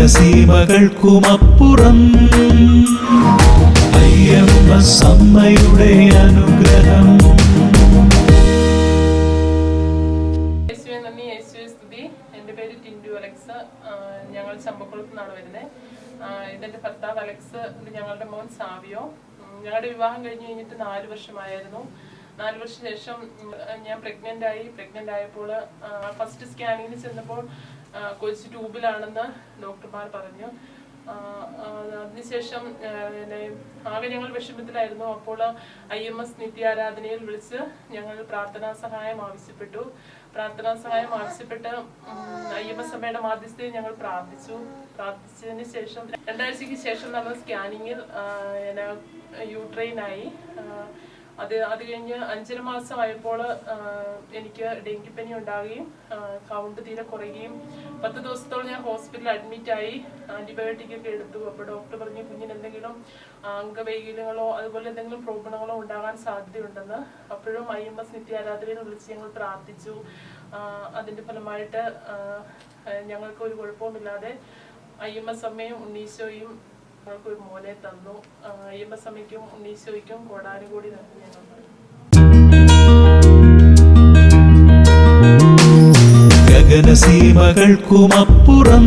ഗഗനസീമകൾക്കുമപ്പുറം അയ്യമ്മ അനുഗ്രഹം. എന്റെ ഞങ്ങൾ ചമ്പക്കുളത്ത് നിന്നാണ് വരുന്നത് ഇതെന്റെ ഭർത്താവ് അലക്സ് ഞങ്ങളുടെ മോൻ സാവിയോ. ഞങ്ങളുടെ വിവാഹം കഴിഞ്ഞു കഴിഞ്ഞിട്ട് നാല് വർഷമായിരുന്നു. നാല് വർഷം ശേഷം ഞാൻ പ്രഗ്നന്റ് ആയി. പ്രഗ്നന്റ് ആയപ്പോൾ ഫസ്റ്റ് സ്കാനിങ്ങിന് ചെന്നപ്പോൾ കൊച്ചു ട്യൂബിലാണെന്ന് ഡോക്ടർമാർ പറഞ്ഞു. അതിനുശേഷം ആകെ ഞങ്ങൾ വിഷമത്തിലായിരുന്നു. അപ്പോൾ ഐ എം എസ് നിത്യാരാധനയിൽ വിളിച്ച് ഞങ്ങൾ പ്രാർത്ഥനാ സഹായം ആവശ്യപ്പെട്ടു. പ്രാർത്ഥനാ സഹായം ആവശ്യപ്പെട്ട് ഐ എം എസ് അമ്മയുടെ മാധ്യസ്ഥയിൽ ഞങ്ങൾ പ്രാർത്ഥിച്ചു. പ്രാർത്ഥിച്ചതിന് ശേഷം രണ്ടാഴ്ചയ്ക്ക് ശേഷം നടന്ന സ്കാനിങ്ങിൽ യൂട്രെയിനായി അത് അത് കഴിഞ്ഞ് അഞ്ചര മാസമായപ്പോൾ എനിക്ക് ഡെങ്കിപ്പനി ഉണ്ടാവുകയും കൗണ്ട് തീരെ കുറയുകയും പത്ത് ദിവസത്തോളം ഞാൻ ഹോസ്പിറ്റലിൽ അഡ്മിറ്റ് ആയി. ആന്റിബയോട്ടിക് ഒക്കെ എടുത്തു. അപ്പോൾ ഡോക്ടർ പറഞ്ഞു കുഞ്ഞിന് എന്തെങ്കിലും അംഗവൈകല്യങ്ങളോ അതുപോലെ എന്തെങ്കിലും പ്രോബ്ലങ്ങളോ ഉണ്ടാകാൻ സാധ്യതയുണ്ടെന്ന്. അപ്പോഴും ഐ എം എസ് നിത്യാരാധനയിൽ വിളിച്ച് ഞങ്ങൾ പ്രാർത്ഥിച്ചു. അതിന്റെ ഫലമായിട്ട് ഞങ്ങൾക്ക് ഒരു കുഴപ്പവുമില്ലാതെ ഐ എം എസ് അമ്മയും ഉണ്ണീശോയും ഞങ്ങൾക്ക് ഒരു മോനെ തന്നു. അയ്യപ്പസമയ്ക്കും ഉണ്ണീശോയ്ക്കും കോടാനുകൂടി നന്ദി ഞങ്ങൾ ഗഗനസീമകൾക്കുമപ്പുറം